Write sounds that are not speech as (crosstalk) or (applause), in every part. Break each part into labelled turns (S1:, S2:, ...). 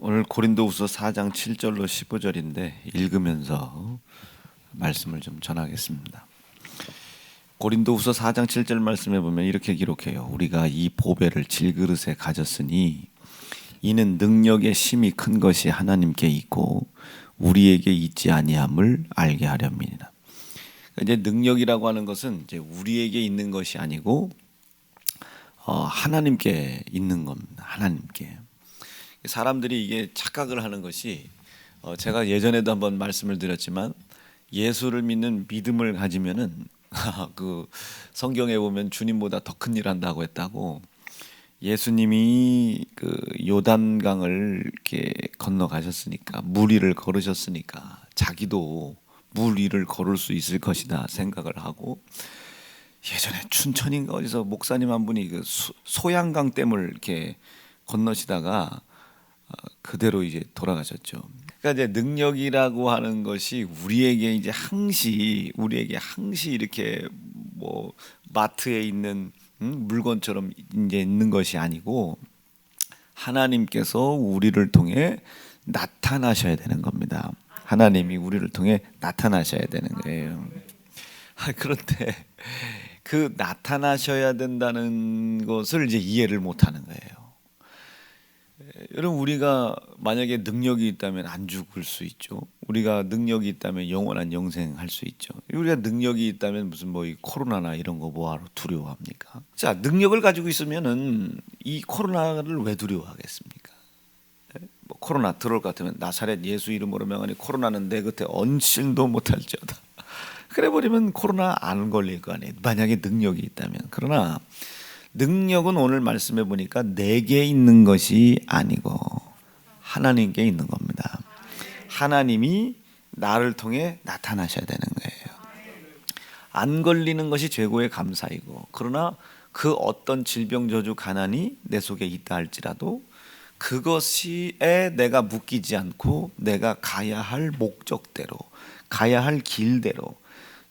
S1: 오늘 고린도후서 4장 7절로 15절인데 읽으면서 말씀을 좀 전하겠습니다. 고린도후서 4장 7절 말씀에 보면 이렇게 기록해요. 우리가 이 보배를 질그릇에 가졌으니 이는 능력의 심이 큰 것이 하나님께 있고 우리에게 있지 아니함을 알게 하렵니다. 이제 능력이라고 하는 것은 이제 우리에게 있는 것이 아니고 어, 하나님께 있는 겁니다. 하나님께. 사람들이 이게 착각을 하는 것이 어, 제가 예전에도 한번 말씀을 드렸지만 예수를 믿는 믿음을 가지면은 (laughs) 그 성경에 보면 주님보다 더 큰 일 한다고 했다고 예수님이 그 요단강을 이렇게 건너가셨으니까 물 위를 걸으셨으니까 자기도 물 위를 걸을 수 있을 것이다 생각을 하고 예전에 춘천인가 어디서 목사님 한 분이 그 소- 소양강 댐을 이렇게 건너시다가 어, 그대로 이제 돌아가셨죠. 그러니까 이제 능력이라고 하는 것이 우리에게 이제 항시 우리에게 항시 이렇게 뭐 마트에 있는 음, 물건처럼 이제 있는 것이 아니고 하나님께서 우리를 통해 나타나셔야 되는 겁니다. 하나님이 우리를 통해 나타나셔야 되는 거예요. (laughs) 아, 그런데 그 나타나셔야 된다는 것을 이제 이해를 못 하는 거예요. 여러분 우리가 만약에 능력이 있다면 안 죽을 수 있죠. 우리가 능력이 있다면 영원한 영생 할 수 있죠. 우리가 능력이 있다면 무슨 뭐 이 코로나나 이런 거 뭐하러 두려워합니까? 자 능력을 가지고 있으면은 이 코로나를 왜 두려워하겠습니까? 뭐 코로나 들어올 것 같으면 나사렛 예수 이름으로 명하니 코로나는 내 곁에 언실도 못할지어다. (laughs) 그래 버리면 코로나 안 걸릴 거 아니에요. 만약에 능력이 있다면. 그러나 능력은 오늘 말씀해 보니까 내게 있는 것이 아니고 하나님께 있는 겁니다. 하나님이 나를 통해 나타나셔야 되는 거예요. 안 걸리는 것이 최고의 감사이고 그러나 그 어떤 질병 저주 가난이 내 속에 있다 할지라도 그것이에 내가 묶이지 않고 내가 가야 할 목적대로 가야 할 길대로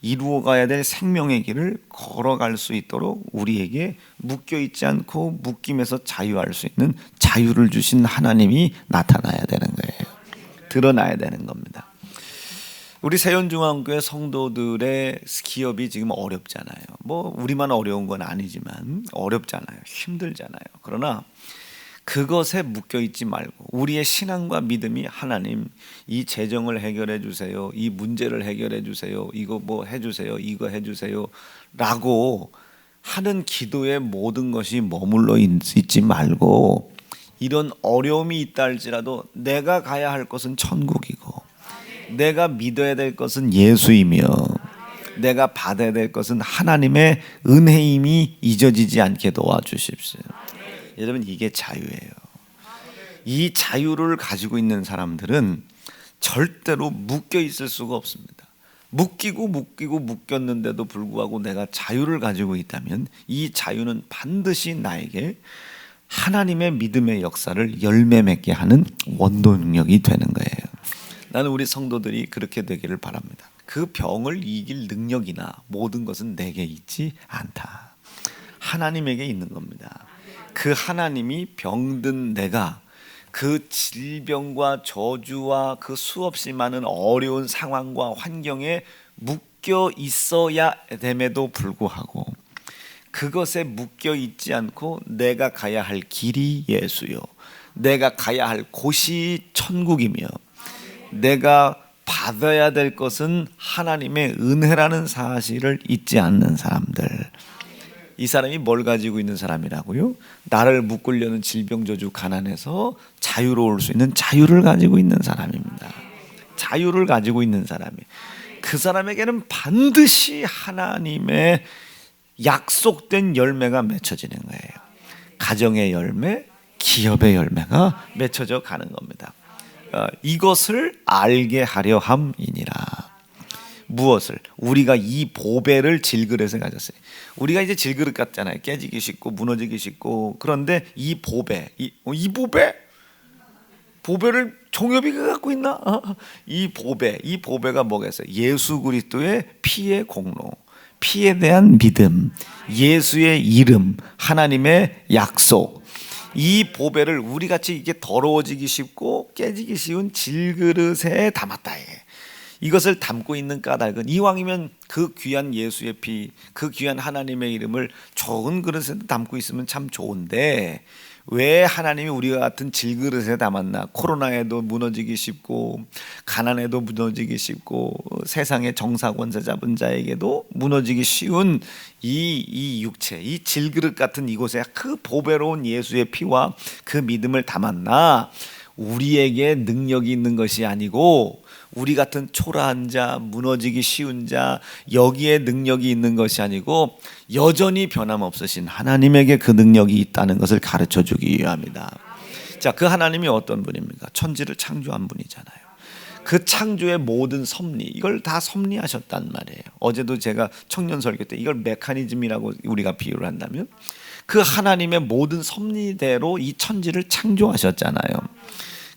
S1: 이루어 가야 될 생명의 길을 걸어갈 수 있도록 우리에게 묶여 있지 않고 묶임에서 자유할 수 있는 자유를 주신 하나님이 나타나야 되는 거예요. 드러나야 되는 겁니다. 우리 세연중앙교회 성도들의 기업이 지금 어렵잖아요. 뭐 우리만 어려운 건 아니지만 어렵잖아요. 힘들잖아요. 그러나 그것에 묶여 있지 말고 우리의 신앙과 믿음이 하나님 이 재정을 해결해 주세요. 이 문제를 해결해 주세요. 이거 뭐 해 주세요. 이거 해 주세요라고 하는 기도의 모든 것이 머물러 있- 있지 말고 이런 어려움이 있다 할지라도 내가 가야 할 것은 천국이고 내가 믿어야 될 것은 예수이며 내가 받아야 될 것은 하나님의 은혜임이 잊어지지 않게 도와주십시오. 여러분 이게 자유예요. 이 자유를 가지고 있는 사람들은 절대로 묶여 있을 수가 없습니다. 묶이고 묶이고 묶였는데도 불구하고 내가 자유를 가지고 있다면 이 자유는 반드시 나에게 하나님의 믿음의 역사를 열매 맺게 하는 원도 능력이 되는 거예요. 나는 우리 성도들이 그렇게 되기를 바랍니다. 그 병을 이길 능력이나 모든 것은 내게 있지 않다. 하나님에게 있는 겁니다. 그 하나님이 병든 내가 그 질병과 저주와 그 수없이 많은 어려운 상황과 환경에 묶여 있어야 됨에도 불구하고 그것에 묶여 있지 않고 내가 가야 할 길이 예수요. 내가 가야 할 곳이 천국이며 내가 받아야 될 것은 하나님의 은혜라는 사실을 잊지 않는 사람들. 이 사람이 뭘 가지고 있는 사람이라고요? 나를 묶으려는 질병 저주 가난에서 자유로울 수 있는 자유를 가지고 있는 사람입니다. 자유를 가지고 있는 사람이 그 사람에게는 반드시 하나님의 약속된 열매가 맺혀지는 거예요. 가정의 열매, 기업의 열매가 맺혀져 가는 겁니다. 어, 이것을 알게 하려 함이니라. 무엇을 우리가 이 보배를 질그릇에 가졌어요. 우리가 이제 질그릇 같잖아요. 깨지기 쉽고 무너지기 쉽고 그런데 이 보배, 이, 어, 이 보배, 보배를 종엽이가 갖고 있나? 어, 이 보배, 이 보배가 뭐겠어요? 예수 그리스도의 피의 공로, 피에 대한 믿음, 예수의 이름, 하나님의 약속. 이 보배를 우리 같이 이게 더러워지기 쉽고 깨지기 쉬운 질그릇에 담았다. 예. 이것을 담고 있는 까닭은 이왕이면 그 귀한 예수의 피, 그 귀한 하나님의 이름을 좋은 그릇에 담고 있으면 참 좋은데 왜 하나님이 우리와 같은 질그릇에 담았나? 코로나에도 무너지기 쉽고 가난에도 무너지기 쉽고 세상의 정사 권세 잡은 자에게도 무너지기 쉬운 이, 이 육체, 이 질그릇 같은 이곳에 그 보배로운 예수의 피와 그 믿음을 담았나? 우리에게 능력이 있는 것이 아니고 우리 같은 초라한 자, 무너지기 쉬운 자, 여기에 능력이 있는 것이 아니고 여전히 변함없으신 하나님에게 그 능력이 있다는 것을 가르쳐 주기 위함이다. 자, 그 하나님이 어떤 분입니까? 천지를 창조한 분이잖아요. 그 창조의 모든 섭리 이걸 다 섭리하셨단 말이에요. 어제도 제가 청년 설교 때 이걸 메커니즘이라고 우리가 비유를 한다면 그 하나님의 모든 섭리대로 이 천지를 창조하셨잖아요.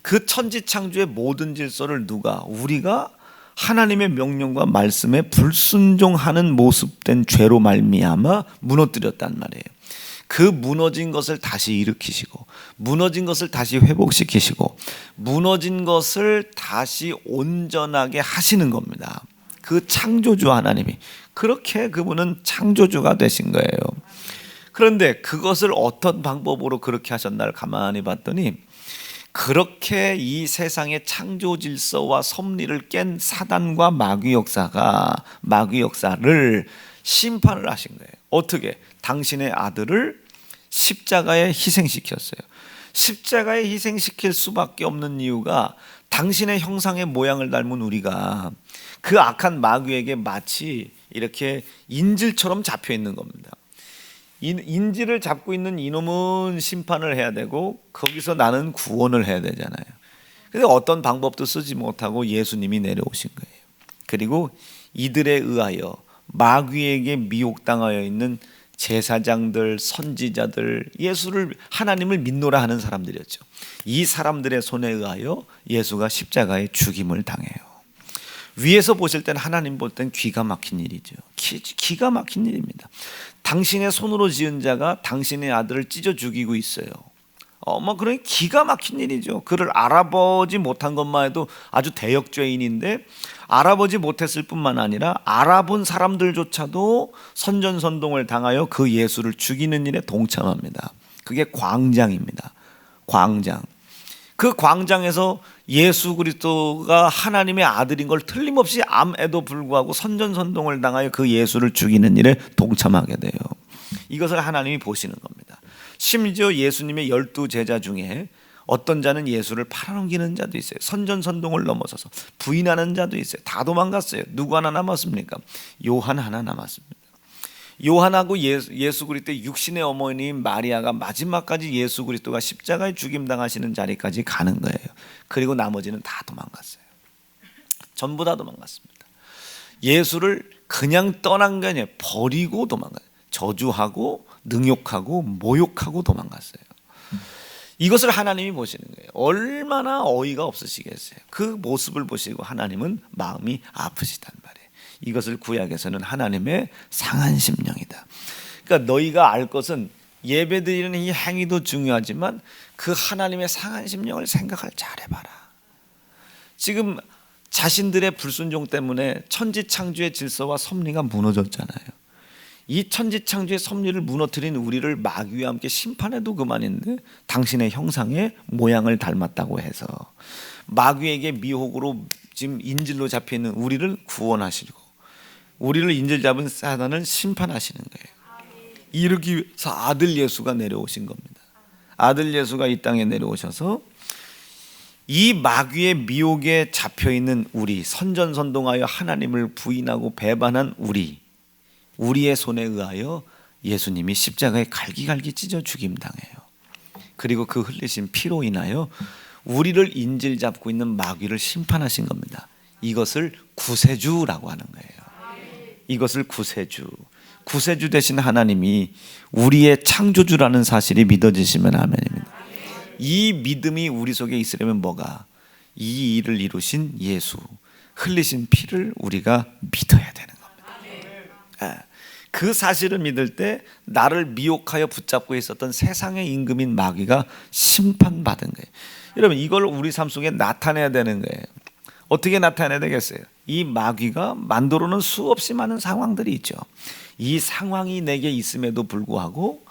S1: 그 천지 창조의 모든 질서를 누가 우리가 하나님의 명령과 말씀에 불순종하는 모습된 죄로 말미암아 무너뜨렸단 말이에요. 그 무너진 것을 다시 일으키시고 무너진 것을 다시 회복시키시고 무너진 것을 다시 온전하게 하시는 겁니다. 그 창조주 하나님이 그렇게 그분은 창조주가 되신 거예요. 그런데 그것을 어떤 방법으로 그렇게 하셨나를 가만히 봤더니 그렇게 이 세상의 창조 질서와 섭리를 깬 사단과 마귀 역사가 마귀 역사를 심판을 하신 거예요. 어떻게? 당신의 아들을 십자가에 희생시켰어요. 십자가에 희생시킬 수밖에 없는 이유가 당신의 형상의 모양을 닮은 우리가 그 악한 마귀에게 마치 이렇게 인질처럼 잡혀 있는 겁니다. 인지를 잡고 있는 이놈은 심판을 해야 되고 거기서 나는 구원을 해야 되잖아요. 근데 어떤 방법도 쓰지 못하고 예수님이 내려오신 거예요. 그리고 이들에 의하여 마귀에게 미혹당하여 있는 제사장들, 선지자들, 예수를 하나님을 믿노라 하는 사람들이었죠. 이 사람들의 손에 의하여 예수가 십자가에 죽임을 당해요. 위에서 보실 때는 하나님 볼땐 귀가 막힌 일이죠. 기, 가 막힌 일입니다. 당신의 손으로 지은 자가 당신의 아들을 찢어 죽이고 있어요. 어, 뭐 그런 기가 막힌 일이죠. 그를 알아보지 못한 것만 해도 아주 대역죄인인데 알아보지 못했을 뿐만 아니라 알아본 사람들조차도 선전선동을 당하여 그 예수를 죽이는 일에 동참합니다. 그게 광장입니다. 광장. 그 광장에서 예수 그리스도가 하나님의 아들인 걸 틀림없이 암에도 불구하고 선전선동을 당하여 그 예수를 죽이는 일에 동참하게 돼요. 이것을 하나님이 보시는 겁니다. 심지어 예수님의 열두 제자 중에 어떤 자는 예수를 팔아넘기는 자도 있어요. 선전선동을 넘어서서 부인하는 자도 있어요. 다 도망갔어요. 누구 하나 남았습니까? 요한 하나 남았습니다. 요한하고 예수, 예수 그리스도의 육신의 어머니인 마리아가 마지막까지 예수 그리스도가 십자가에 죽임 당하시는 자리까지 가는 거예요. 그리고 나머지는 다 도망갔어요. 전부 다 도망갔습니다. 예수를 그냥 떠난 게 아니에요. 버리고 도망가요. 저주하고 능욕하고 모욕하고 도망갔어요. 이것을 하나님이 보시는 거예요. 얼마나 어이가 없으시겠어요. 그 모습을 보시고 하나님은 마음이 아프시단 말이에요. 이것을 구약에서는 하나님의 상한 심령이다. 그러니까 너희가 알 것은 예배드리는 이 행위도 중요하지만 그 하나님의 상한 심령을 생각할 잘해봐라. 지금 자신들의 불순종 때문에 천지 창조의 질서와 섭리가 무너졌잖아요. 이 천지 창조의 섭리를 무너뜨린 우리를 마귀와 함께 심판해도 그만인데 당신의 형상의 모양을 닮았다고 해서 마귀에게 미혹으로 지금 인질로 잡혀 있는 우리를 구원하시고 우리를 인질 잡은 사단을 심판하시는 거예요. 이르기 위해서 아들 예수가 내려오신 겁니다. 아들 예수가 이 땅에 내려오셔서 이 마귀의 미혹에 잡혀 있는 우리 선전선동하여 하나님을 부인하고 배반한 우리 우리의 손에 의하여 예수님이 십자가에 갈기갈기 찢어 죽임 당해요. 그리고 그 흘리신 피로 인하여 우리를 인질 잡고 있는 마귀를 심판하신 겁니다. 이것을 구세주라고 하는 거예요. 이것을 구세주, 구세주 되신 하나님이 우리의 창조주라는 사실이 믿어지시면 아멘입니다. 이 믿음이 우리 속에 있으려면 뭐가? 이 일을 이루신 예수, 흘리신 피를 우리가 믿어야 되는 겁니다. 예. 그 사실을 믿을 때 나를 미혹하여 붙잡고 있었던 세상의 임금인 마귀가 심판받은 거예요. 여러분 이걸 우리 삶 속에 나타내야 되는 거예요. 어떻게 나타내야 되겠어요? 이 마귀가 만들어 놓은 수없이 많은 상황들이 있죠. 이 상황이 내게 있음에도 불구하고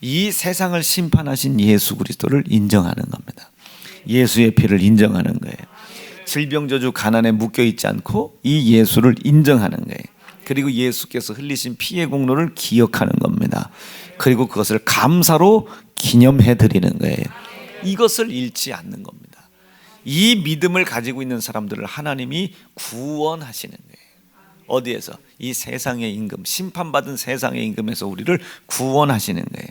S1: 이 세상을 심판하신 예수 그리스도를 인정하는 겁니다. 예수의 피를 인정하는 거예요. 질병 저주 가난에 묶여 있지 않고 이 예수를 인정하는 거예요. 그리고 예수께서 흘리신 피의 공로를 기억하는 겁니다. 그리고 그것을 감사로 기념해 드리는 거예요. 이것을 잃지 않는 겁니다. 이 믿음을 가지고 있는 사람들을 하나님이 구원하시는 거예요. 어디에서? 이 세상의 임금, 심판받은 세상의 임금에서 우리를 구원하시는 거예요.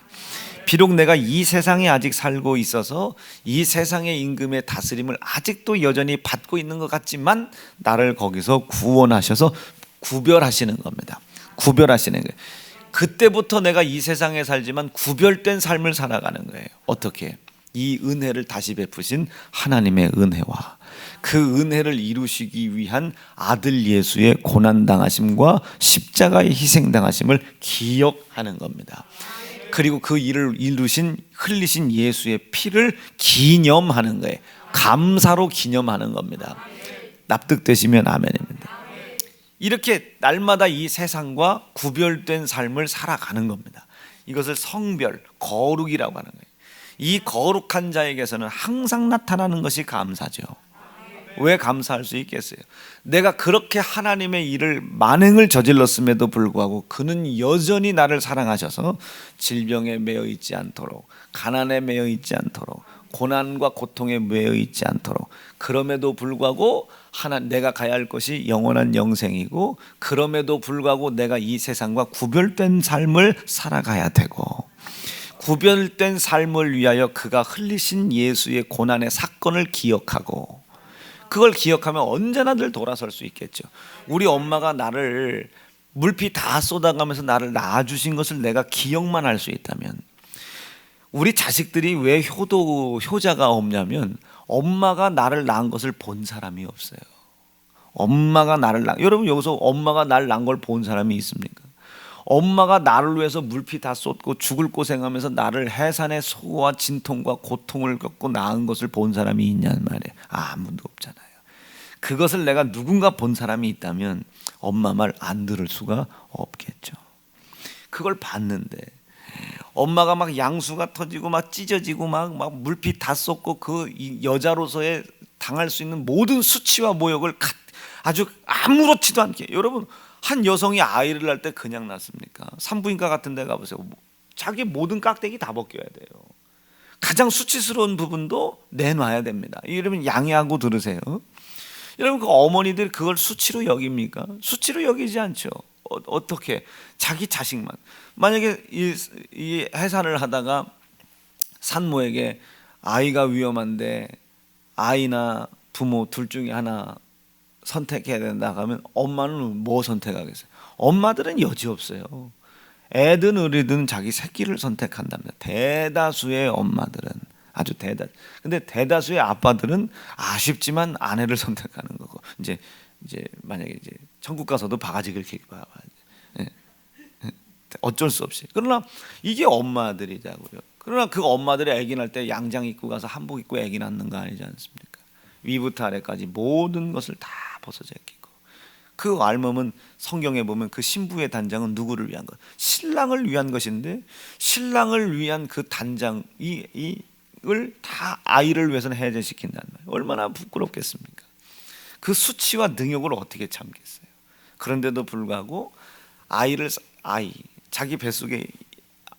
S1: 비록 내가 이 세상에 아직 살고 있어서 이 세상의 임금의 다스림을 아직도 여전히 받고 있는 것 같지만 나를 거기서 구원하셔서 구별하시는 겁니다. 구별하시는 거예요. 그때부터 내가 이 세상에 살지만 구별된 삶을 살아가는 거예요. 어떻게? 이 은혜를 다시 베푸신 하나님의 은혜와 그 은혜를 이루시기 위한 아들 예수의 고난 당하심과 십자가의 희생 당하심을 기억하는 겁니다. 그리고 그 일을 이루신 흘리신 예수의 피를 기념하는 거예요. 감사로 기념하는 겁니다. 납득되시면 아멘입니다. 이렇게 날마다 이 세상과 구별된 삶을 살아가는 겁니다. 이것을 성별, 거룩이라고 하는 거예요. 이 거룩한 자에게서는 항상 나타나는 것이 감사죠. 왜 감사할 수 있겠어요? 내가 그렇게 하나님의 일을 만행을 저질렀음에도 불구하고 그는 여전히 나를 사랑하셔서 질병에 매여 있지 않도록 가난에 매여 있지 않도록 고난과 고통에 매여 있지 않도록 그럼에도 불구하고 하나 내가 가야 할 것이 영원한 영생이고 그럼에도 불구하고 내가 이 세상과 구별된 삶을 살아가야 되고 구별된 삶을 위하여 그가 흘리신 예수의 고난의 사건을 기억하고 그걸 기억하면 언제나 늘 돌아설 수 있겠죠. 우리 엄마가 나를 물피 다 쏟아가면서 나를 낳아주신 것을 내가 기억만 할 수 있다면 우리 자식들이 왜 효도 효자가 없냐면 엄마가 나를 낳은 것을 본 사람이 없어요. 엄마가 나를 낳 여러분 여기서 엄마가 나를 낳은 걸 본 사람이 있습니까? 엄마가 나를 위해서 물피 다 쏟고 죽을 고생하면서 나를 해산의 소와 진통과 고통을 겪고 낳은 것을 본 사람이 있냐는 말이에요. 아무도 없잖아요. 그것을 내가 누군가 본 사람이 있다면 엄마 말 안 들을 수가 없겠죠. 그걸 봤는데 엄마가 막 양수가 터지고 막 찢어지고 막, 막 물피 다 쏟고 그 여자로서의 당할 수 있는 모든 수치와 모욕을 아주 아무렇지도 않게 여러분 한 여성이 아이를 낳을 때 그냥 낳습니까? 산부인과 같은 데 가보세요. 뭐, 자기 모든 깍대기 다 벗겨야 돼요. 가장 수치스러운 부분도 내놔야 됩니다. 여러분 양해하고 들으세요. 여러분 그 어머니들 그걸 수치로 여깁니까? 수치로 여기지 않죠. 어, 떻게 자기 자식만 만약에 이, 이 해산을 하다가 산모에게 아이가 위험한데 아이나 부모 둘 중에 하나 선택해야 된다 하면 엄마는 뭐 선택하겠어요? 엄마들은 여지 없어요. 애든 어리든 자기 새끼를 선택한답니다. 대다수의 엄마들은 아주 대다. 근데 대다수의 아빠들은 아쉽지만 아내를 선택하는 거고 이제 이제 만약에 이제 천국 가서도 바가지 긁히 봐. 예. 어쩔 수 없이. 그러나 이게 엄마들이자고요. 그러나 그 엄마들이 아기 낳을 때 양장 입고 가서 한복 입고 아기 낳는 거 아니지 않습니까? 위부터 아래까지 모든 것을 다 벗어져 있고 그 알몸은 성경에 보면 그 신부의 단장은 누구를 위한 것? 신랑을 위한 것인데 신랑을 위한 그 단장 이 이을 다 아이를 위해서는 해제시킨다는 말. 얼마나 부끄럽겠습니까? 그 수치와 능욕을 어떻게 참겠어요? 그런데도 불구하고 아이를 아이 자기 뱃속에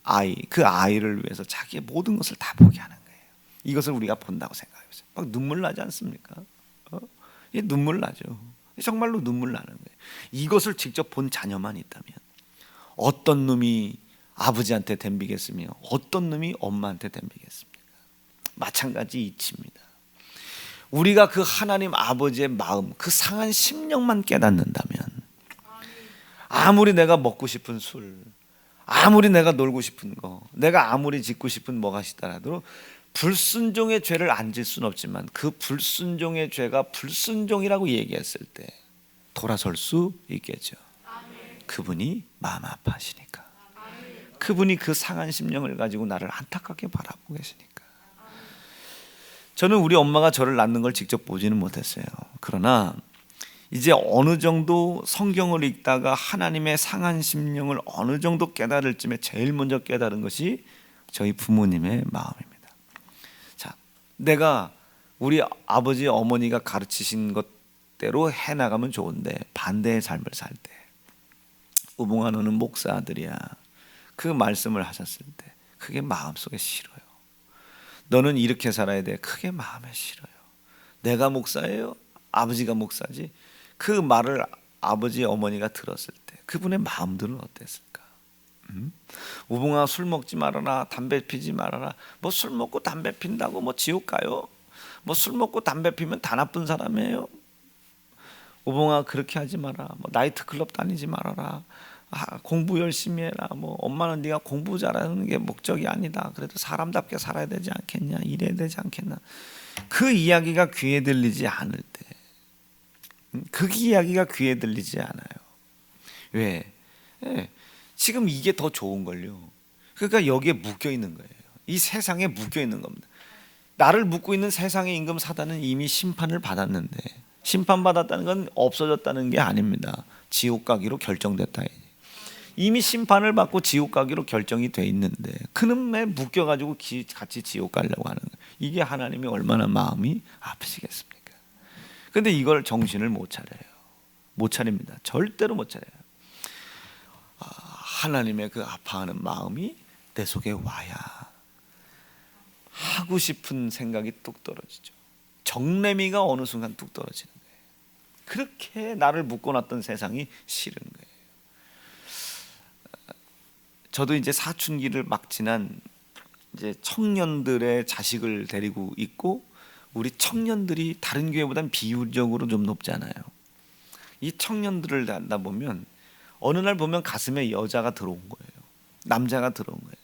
S1: 아이 그 아이를 위해서 자기의 모든 것을 다 포기 하는 거예요. 이것을 우리가 본다고 생각해보세요. 막 눈물 나지 않습니까? 어? 눈물 나죠. 정말로 눈물 나는 거예요. 이것을 직접 본 자녀만 있다면 어떤 놈이 아버지한테 덤비겠으며 어떤 놈이 엄마한테 덤비겠습니까? 마찬가지 이치입니다. 우리가 그 하나님 아버지의 마음, 그 상한 심령만 깨닫는다면 아무리 내가 먹고 싶은 술, 아무리 내가 놀고 싶은 거, 내가 아무리 짓고 싶은 뭐가 있더라도 불순종의 죄를 안 질 수는 없지만 그 불순종의 죄가 불순종이라고 얘기했을 때 돌아설 수 있겠죠. 그분이 마음 아파하시니까. 그분이 그 상한 심령을 가지고 나를 안타깝게 바라보고 계시니까. 저는 우리 엄마가 저를 낳는 걸 직접 보지는 못했어요. 그러나 이제 어느 정도 성경을 읽다가 하나님의 상한 심령을 어느 정도 깨달을 쯤에 제일 먼저 깨달은 것이 저희 부모님의 마음입니다. 자, 내가 우리 아버지 어머니가 가르치신 것대로 해 나가면 좋은데 반대의 삶을 살 때, 우봉아 너는 목사 아들이야. 그 말씀을 하셨을 때 그게 마음속에 싫어요. 너는 이렇게 살아야 돼. 그게 마음에 싫어요. 내가 목사예요. 아버지가 목사지. 그 말을 아버지 어머니가 들었을 때 그분의 마음들은 어땠을까? 음? 우봉아 술 먹지 말아라. 담배 피지 말아라. 뭐 술 먹고 담배 핀다고 뭐 지옥 가요? 뭐 술 먹고 담배 피면 다 나쁜 사람이에요. 우봉아 그렇게 하지 마라. 뭐 나이트 클럽 다니지 말아라. 아, 공부 열심히 해라. 뭐 엄마는 네가 공부 잘하는 게 목적이 아니다. 그래도 사람답게 살아야 되지 않겠냐? 이래야 되지 않겠나? 그 이야기가 귀에 들리지 않을 때, 음, 그 이야기가 귀에 들리지 않아요. 왜? 예, 지금 이게 더 좋은 걸요. 그러니까 여기에 묶여 있는 거예요. 이 세상에 묶여 있는 겁니다. 나를 묶고 있는 세상의 임금 사단은 이미 심판을 받았는데 심판 받았다는 건 없어졌다는 게 아닙니다. 지옥 가기로 결정됐다. 이미 심판을 받고 지옥 가기로 결정이 돼 있는데 그 놈에 묶여 가지고 같이 지옥 가려고 하는 거예요. 이게 하나님이 얼마나 마음이 아프시겠습니까? 근데 이걸 정신을 못 차려요. 못 차립니다. 절대로 못 차려요. 아, 하나님의 그 아파하는 마음이 내 속에 와야 하고 싶은 생각이 뚝 떨어지죠. 정내미가 어느 순간 뚝 떨어지는 거예요. 그렇게 나를 묶어놨던 세상이 싫은 거예요. 저도 이제 사춘기를 막 지난 이제 청년들의 자식을 데리고 있고 우리 청년들이 다른 교회보다는 비율적으로 좀 높잖아요. 이 청년들을 만나 보면 어느 날 보면 가슴에 여자가 들어온 거예요. 남자가 들어온 거예요.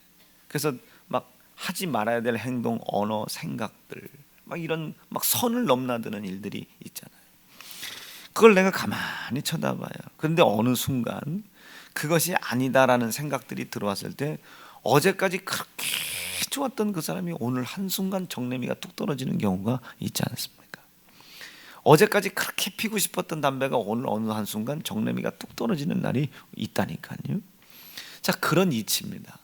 S1: 그래서 막 하지 말아야 될 행동, 언어, 생각들 막 이런 막 선을 넘나드는 일들이 있잖아요. 그걸 내가 가만히 쳐다봐요. 그런데 어느 순간 그것이 아니다라는 생각들이 들어왔을 때 어제까지 그렇게 좋았던 그 사람이 오늘 한순간 정내미가 뚝 떨어지는 경우가 있지 않습니까? 어제까지 그렇게 피고 싶었던 담배가 오늘 어느 한순간 정내미가 뚝 떨어지는 날이 있다니까요. 자, 그런 이치입니다.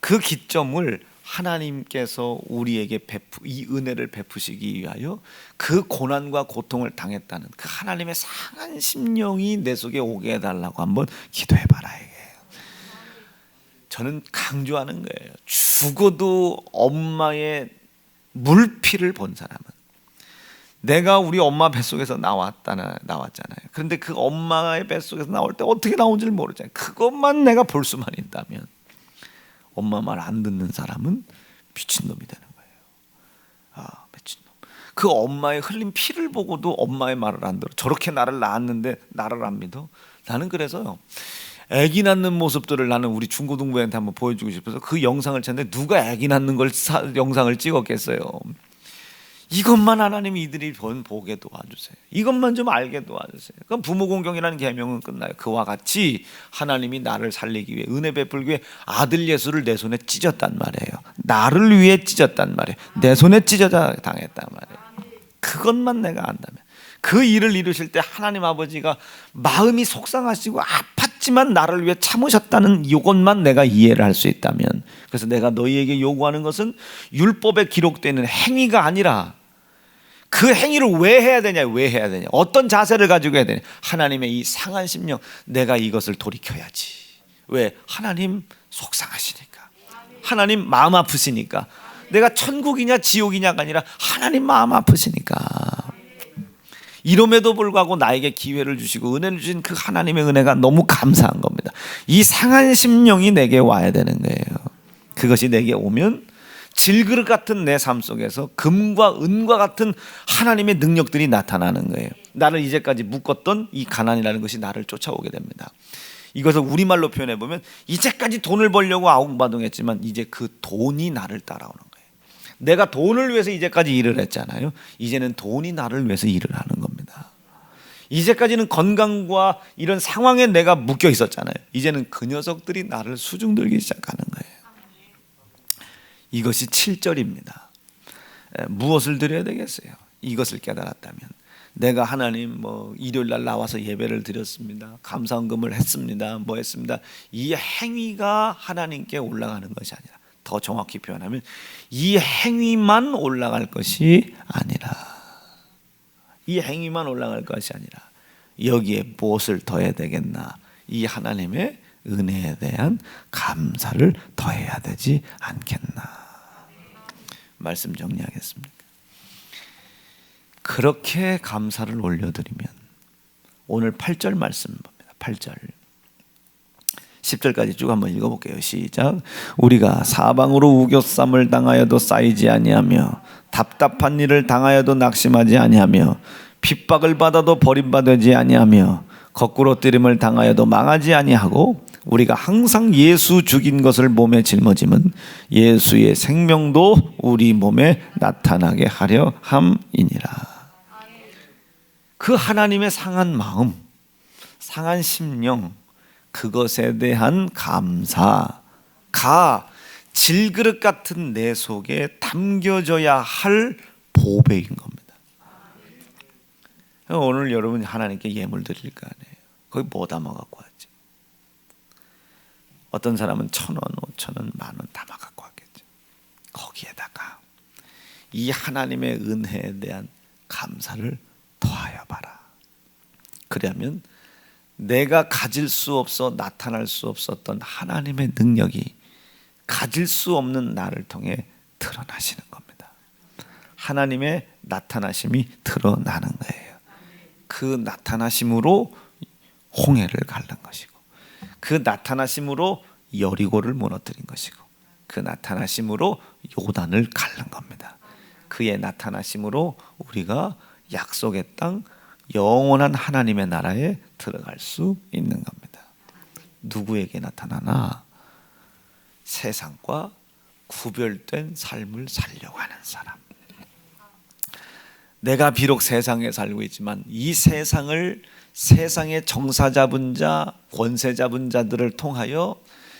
S1: 그 기점을 하나님께서 우리에게 베푸 이 은혜를 베푸시기 위하여 그 고난과 고통을 당했다는 그 하나님의 상한 심령이 내 속에 오게 해달라고 한번 기도해 봐라 이게. 저는 강조하는 거예요. 죽어도 엄마의 물피를 본 사람은 내가 우리 엄마 뱃속에서 나왔다나 나왔잖아요. 그런데 그 엄마의 뱃속에서 나올 때 어떻게 나온지를 모르잖아요. 그것만 내가 볼 수만 있다면 엄마 말 안 듣는 사람은 미친놈이 되는 거예요. 아, 미친놈. 그 엄마의 흘린 피를 보고도 엄마의 말을 안 들어. 저렇게 나를 낳았는데 나를 안 믿어? 나는 그래서요. 아기 낳는 모습들을 나는 우리 중고등부한테 한번 보여주고 싶어서 그 영상을 찾는데 누가 아기 낳는 걸 사, 영상을 찍었겠어요. 이것만 하나님이 이들이 보게 도와주세요. 이것만 좀 알게 도와주세요. 그럼 부모 공경이라는 계명은 끝나요. 그와 같이 하나님이 나를 살리기 위해 은혜 베풀기 위해 아들 예수를 내 손에 찢었단 말이에요. 나를 위해 찢었단 말이에요. 내 손에 찢어져 당했단 말이에요. 그것만 내가 안다면 그 일을 이루실 때 하나님 아버지가 마음이 속상하시고 아팠지만 나를 위해 참으셨다는 이것만 내가 이해를 할 수 있다면 그래서 내가 너희에게 요구하는 것은 율법에 기록되는 행위가 아니라 그 행위를 왜 해야 되냐? 왜 해야 되냐? 어떤 자세를 가지고 해야 되냐? 하나님의 이 상한 심령, 내가 이것을 돌이켜야지. 왜? 하나님 속상하시니까. 하나님 마음 아프시니까. 내가 천국이냐 지옥이냐가 아니라 하나님 마음 아프시니까. 이럼에도 불구하고 나에게 기회를 주시고 은혜를 주신 그 하나님의 은혜가 너무 감사한 겁니다. 이 상한 심령이 내게 와야 되는 거예요. 그것이 내게 오면 질그릇 같은 내 삶 속에서 금과 은과 같은 하나님의 능력들이 나타나는 거예요. 나를 이제까지 묶었던 이 가난이라는 것이 나를 쫓아오게 됩니다. 이것을 우리말로 표현해 보면 이제까지 돈을 벌려고 아웅바둥했지만 이제 그 돈이 나를 따라오는 거예요. 내가 돈을 위해서 이제까지 일을 했잖아요. 이제는 돈이 나를 위해서 일을 하는 겁니다. 이제까지는 건강과 이런 상황에 내가 묶여 있었잖아요. 이제는 그 녀석들이 나를 수중들기 시작하는. 이것이 7절입니다. 무엇을 드려야 되겠어요? 이것을 깨달았다면 내가 하나님 뭐 일요일 날 나와서 예배를 드렸습니다. 감사헌금을 했습니다. 뭐 했습니다. 이 행위가 하나님께 올라가는 것이 아니라 더 정확히 표현하면 이 행위만 올라갈 것이 아니라 이 행위만 올라갈 것이 아니라 여기에 무엇을 더해야 되겠나? 이 하나님의 은혜에 대한 감사를 더해야 되지 않겠나? 말씀 정리하겠습니다. 그렇게 감사를 올려드리면 오늘 8절 말씀 봅니다. 8절 10절까지 쭉 한번 읽어볼게요. 시작. 우리가 사방으로 우겨쌈을 당하여도 쌓이지 아니하며 답답한 일을 당하여도 낙심하지 아니하며 핍박을 받아도 버림받지 아니하며 거꾸로 뜨림을 당하여도 망하지 아니하고 우리가 항상 예수 죽인 것을 몸에 짊어짐은 예수의 생명도 우리 몸에 나타나게 하려 함이니라. 그 하나님의 상한 마음, 상한 심령, 그것에 대한 감사 가 질그릇 같은 내 속에 담겨져야 할 보배인 겁니다. 오늘 여러분 하나님께 예물 드릴 거 아니에요. 거기 뭐 담아 갖고 왔죠? 어떤 사람은 천 원, 오천 원, 만 원 담아 갖고 왔겠죠. 거기에다가 이 하나님의 은혜에 대한 감사를 더하여 봐라. 그러면 내가 가질 수 없어 나타날 수 없었던 하나님의 능력이 가질 수 없는 나를 통해 드러나시는 겁니다. 하나님의 나타나심이 드러나는 거예요. 그 나타나심으로 홍해를 갈른 것이고 그 나타나심으로 여리고를 무너뜨린 것이고 그 나타나심으로 요단을 갈른 겁니다. 그의 나타나심으로 우리가 약속의 땅 영원한 하나님의 나라에 들어갈 수 있는 겁니다. 누구에게 나타나나 세상과 구별된 삶을 살려고 하는 사람. 내가 비록 세상에 살고 있지만 이 세상을 세상의 정사 잡은 자, 권세 잡은 자들을 통하여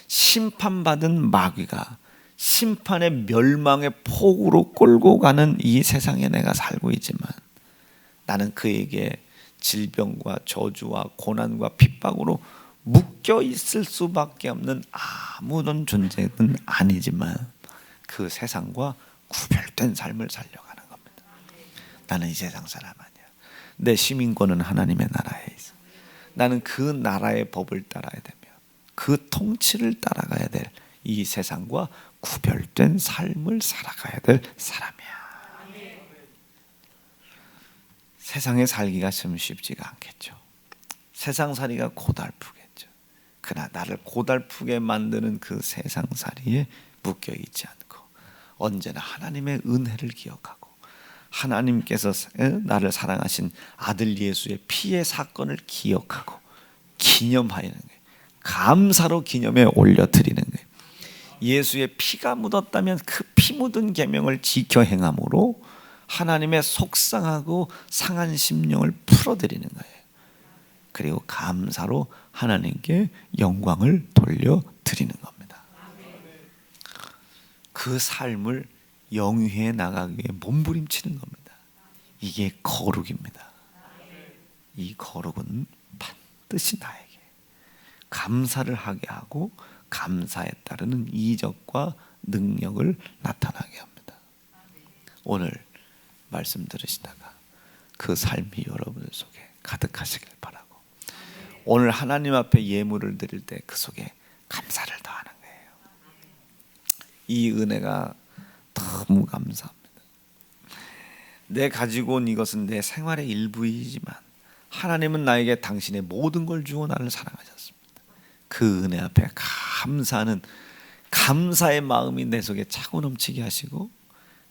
S1: 심판받은 마귀가 심판의 멸망의 폭으로 끌고 가는 이 세상에 내가 살고 있지만 나는 그에게 질병과 저주와 고난과 핍박으로 묶여 있을 수밖에 없는 아무런 존재는 아니지만 그 세상과 구별된 삶을 살려가는 겁니다. 나는 이 세상 사람 아니야. 내 시민권은 하나님의 나라에 있어. 나는 그 나라의 법을 따라야 되며 그 통치를 따라가야 될 이 세상과 구별된 삶을 살아가야 될 사람이야. 세상에 살기가 참 쉽지가 않겠죠. 세상 살이가 고달프겠죠. 그러나 나를 고달프게 만드는 그 세상 살이에 묶여 있지 않고 언제나 하나님의 은혜를 기억하고 하나님께서 나를 사랑하신 아들 예수의 피의 사건을 기억하고 기념하는 거예요. 감사로 기념에 올려 드리는 거예요. 예수의 피가 묻었다면 그 피 묻은 계명을 지켜 행함으로 하나님의 속상하고 상한 심령을 풀어드리는 거예요. 그리고 감사로 하나님께 영광을 돌려드리는 겁니다. 그 삶을 영위해 나가기 위해 몸부림치는 겁니다. 이게 거룩입니다. 이 거룩은 반드시 나에게 감사를 하게 하고 감사에 따르는 이적과 능력을 나타나게 합니다. 오늘 말씀 들으시다가 그 삶이 여러분 속에 가득하시길 바라고 오늘 하나님 앞에 예물을 드릴 때 그 속에 감사를 더하는 거예요. 이 은혜가 너무 감사합니다. 내 가지고 온 이것은 내 생활의 일부이지만 하나님은 나에게 당신의 모든 걸 주어 나를 사랑하셨습니다. 그 은혜 앞에 감사하는 감사의 마음이 내 속에 차고 넘치게 하시고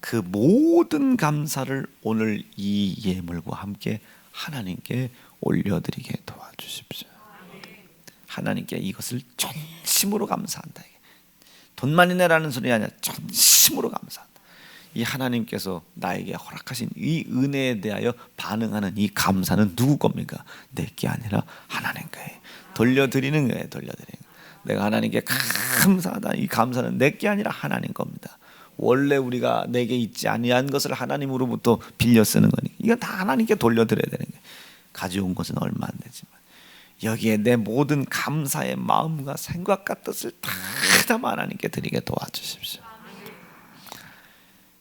S1: 그 모든 감사를 오늘 이 예물과 함께 하나님께 올려드리게 도와주십시오. 하나님께 이것을 전심으로 감사한다. 돈 많이 내라는 소리 아니야. 전심 으로 감사한다. 이 하나님께서 나에게 허락하신 이 은혜에 대하여 반응하는 이 감사는 누구 겁니까? 내게 아니라 하나님 거예요. 돌려드리는 거예요. 돌려드리는 거. 내가 하나님께 감사하다. 이 감사는 내게 아니라 하나님 겁니다. 원래 우리가 내게 있지 아니한 것을 하나님으로부터 빌려 쓰는 거니까 이건 다 하나님께 돌려드려야 되는 거예요. 가져온 것은 얼마 안 되지만 여기에 내 모든 감사의 마음과 생각과 뜻을 다 담아 하나님께 드리게 도와주십시오.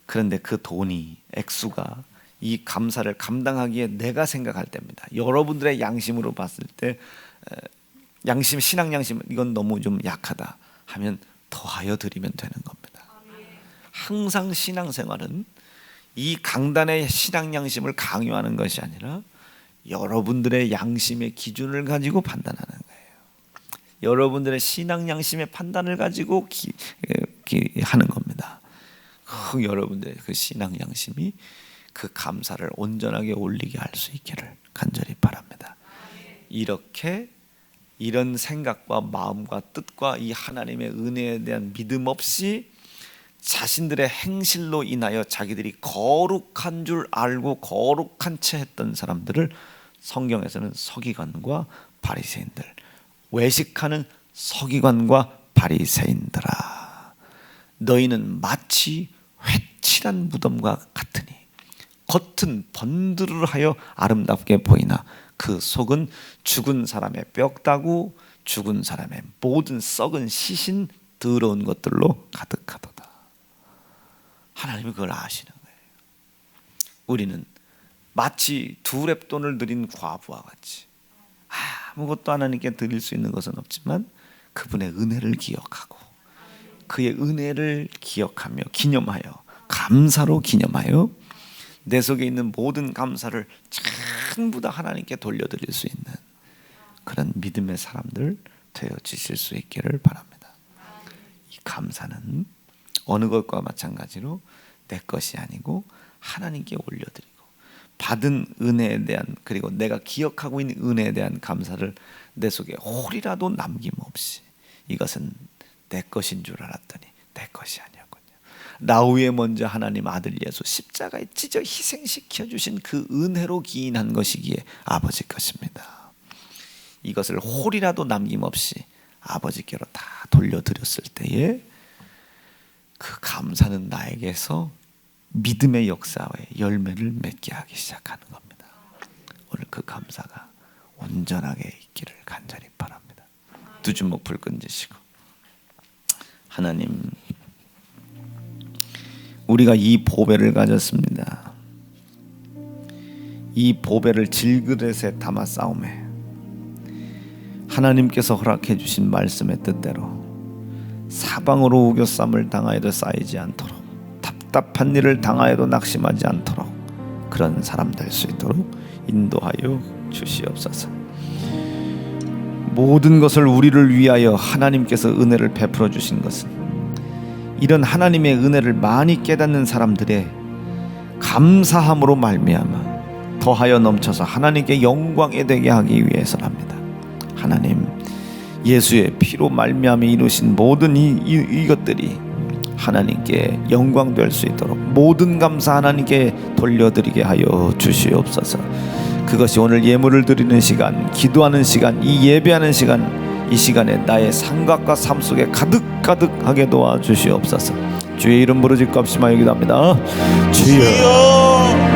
S1: 그런데 그 돈이 액수가 이 감사를 감당하기에 내가 생각할 때입니다. 여러분들의 양심으로 봤을 때 에, 양심 신앙 양심 이건 너무 좀 약하다 하면 더하여 드리면 되는 겁니다. 항상 신앙 생활은 이 강단의 신앙 양심을 강요하는 것이 아니라 여러분들의 양심의 기준을 가지고 판단하는 거예요. 여러분들의 신앙 양심의 판단을 가지고 기, 기, 하는 겁니다. 그 여러분들의 그 신앙 양심이 그 감사를 온전하게 올리게 할 수 있기를 간절히 바랍니다. 이렇게 이런 생각과 마음과 뜻과 이 하나님의 은혜에 대한 믿음 없이 자신들의 행실로 인하여 자기들이 거룩한 줄 알고 거룩한 채 했던 사람들을 성경에서는 서기관과 바리새인들 외식하는 서기관과 바리새인들아 너희는 마치 회 칠한 무덤과 같으니 겉은 번들하여 아름답게 보이나 그 속은 죽은 사람의 뼈다구 죽은 사람의 모든 썩은 시신 더러운 것들로 가득하도다. 하나님이 그걸 아시는 거예요. 우리는 마치 두 랩돈을 드린 과부와 같이 아무것도 하나님께 드릴 수 있는 것은 없지만 그분의 은혜를 기억하고 그의 은혜를 기억하며 기념하여 감사로 기념하여 내 속에 있는 모든 감사를 전부 다 하나님께 돌려드릴 수 있는 그런 믿음의 사람들 되어 주실 수 있기를 바랍니다. 이 감사는 어느 것과 마찬가지로 내 것이 아니고 하나님께 올려드리고 받은 은혜에 대한 그리고 내가 기억하고 있는 은혜에 대한 감사를 내 속에 홀이라도 남김없이 이것은 내 것인 줄 알았더니 내 것이 아니었 군요. 나 위에 먼저 하나님 아들 예수 십자가에 찢어 희생시켜 주신 그 은혜로 기인한 것이기에 아버지 것입니다. 이것을 홀이라도 남김없이 아버지께로 다 돌려드렸을 때에 그 감사는 나에게서 믿음의 역사의 열매를 맺게 하기 시작하는 겁니다. 오늘 그 감사가 온전하게 있기를 간절히 바랍니다. 두 주먹 불 끈지시고 하나님 우리가 이 보배를 가졌습니다. 이 보배를 질그릇에 담아 싸움에 하나님께서 허락해 주신 말씀의 뜻대로 사방으로 우겨쌈을 당하여도 쌓이지 않도록 답답한 일을 당하여도 낙심하지 않도록 그런 사람 될 수 있도록 인도하여 주시옵소서. 모든 것을 우리를 위하여 하나님께서 은혜를 베풀어 주신 것은 이런 하나님의 은혜를 많이 깨닫는 사람들의 감사함으로 말미암아 더하여 넘쳐서 하나님께 영광에 되게 하기 위해서랍니다. 하나님 예수의 피로 말미암아 이루신 모든 이, 이 이것들이 하나님께 영광 될 수 있도록 모든 감사 하나님께 돌려드리게 하여 주시옵소서. 그것이 오늘 예물을 드리는 시간, 기도하는 시간, 이 예배하는 시간, 이 시간에 나의 생각과 삶 속에 가득 가득하게 도와 주시옵소서. 주의 이름 부르짖고 합심하여 기도합니다. 주여.